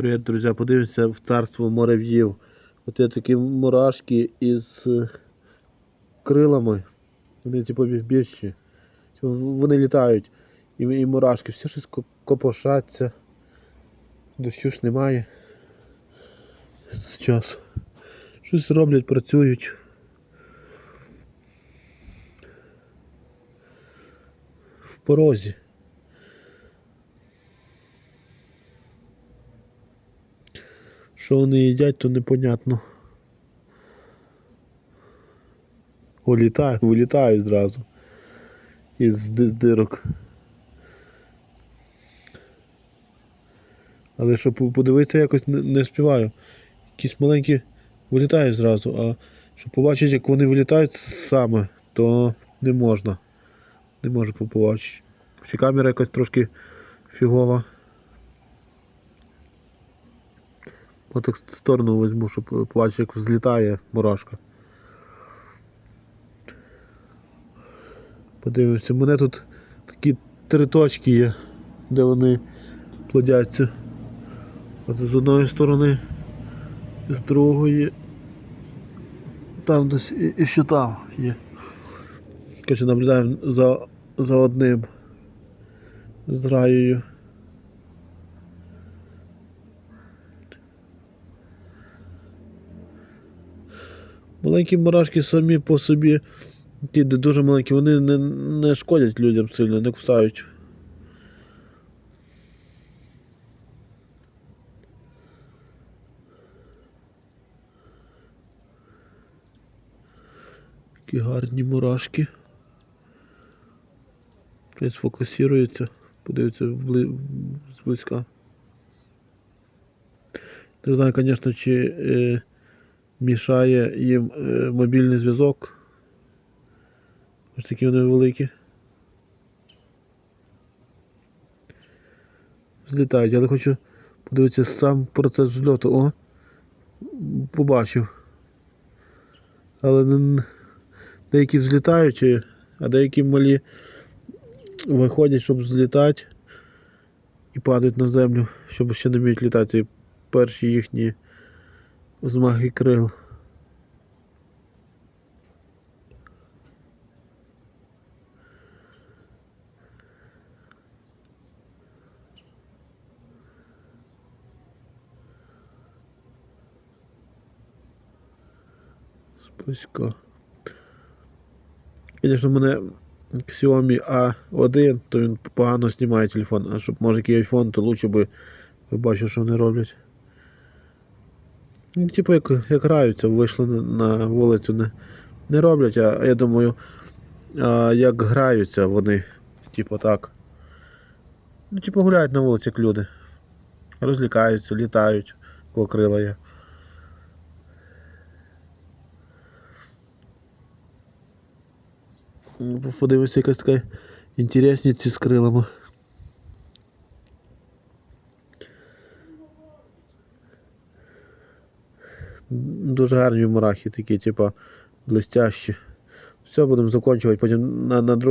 Привіт, друзі! Подивимося в царство мурав'їв. От є такі мурашки із е, крилами. Вони типу бі- більші. Вони літають. І, і мурашки, всі щось копошаться. Дощу ж немає. Зараз. Щось роблять, працюють. В порозі. Що вони їдять, то непонятно. О, літаю, вилітаю зразу. Із дирок. Але щоб по- подивитися, якось не, не співаю. Якісь маленькі вилітають зразу, а щоб побачити, як вони вилітають саме, то не можна. Не можу побачити. Ще камера якась трошки фігова. От так сторону візьму, щоб побачити, як взлітає мурашка. Подивимося, мене тут такі три точки є, де вони плодяться. От з одної сторони, з другої. Там десь і, і ще там є. Короче, наблюдаємо за, за одним з раєю. Маленькі мурашки самі по собі, ті дуже маленькі, вони не, не шкодять людям сильно, не кусають. Такі гарні мурашки. Щось фокусується, подивиться зблизька. Не знаю, звісно, чи е, мішає їм е, мобільний зв'язок. Ось такі вони великі. Злітають, але хочу подивитися сам процес зльоту. О, побачив. Але деякі взлітають, а деякі малі виходять, щоб злітати і падають на землю, щоб ще не вміють літати. Перші їхні змаги крил. Списько. Звісно, мене Xiaomi A1, то він погано знімає телефон, а щоб може який iPhone, то лучше би ви бачили, що вони роблять. Ну, типу, як, як граються, вийшли на, вулицю, не, не роблять, а, я думаю, а, як граються вони, типу так. Ну, типу гуляють на вулиці, як люди. Розлікаються, літають, кого крила є. Ну, Подивимося, якась така інтересність з крилами. Дуже гарні мурахи такі, типа блестящі. Все, будемо закінчувати, потім на, на друг-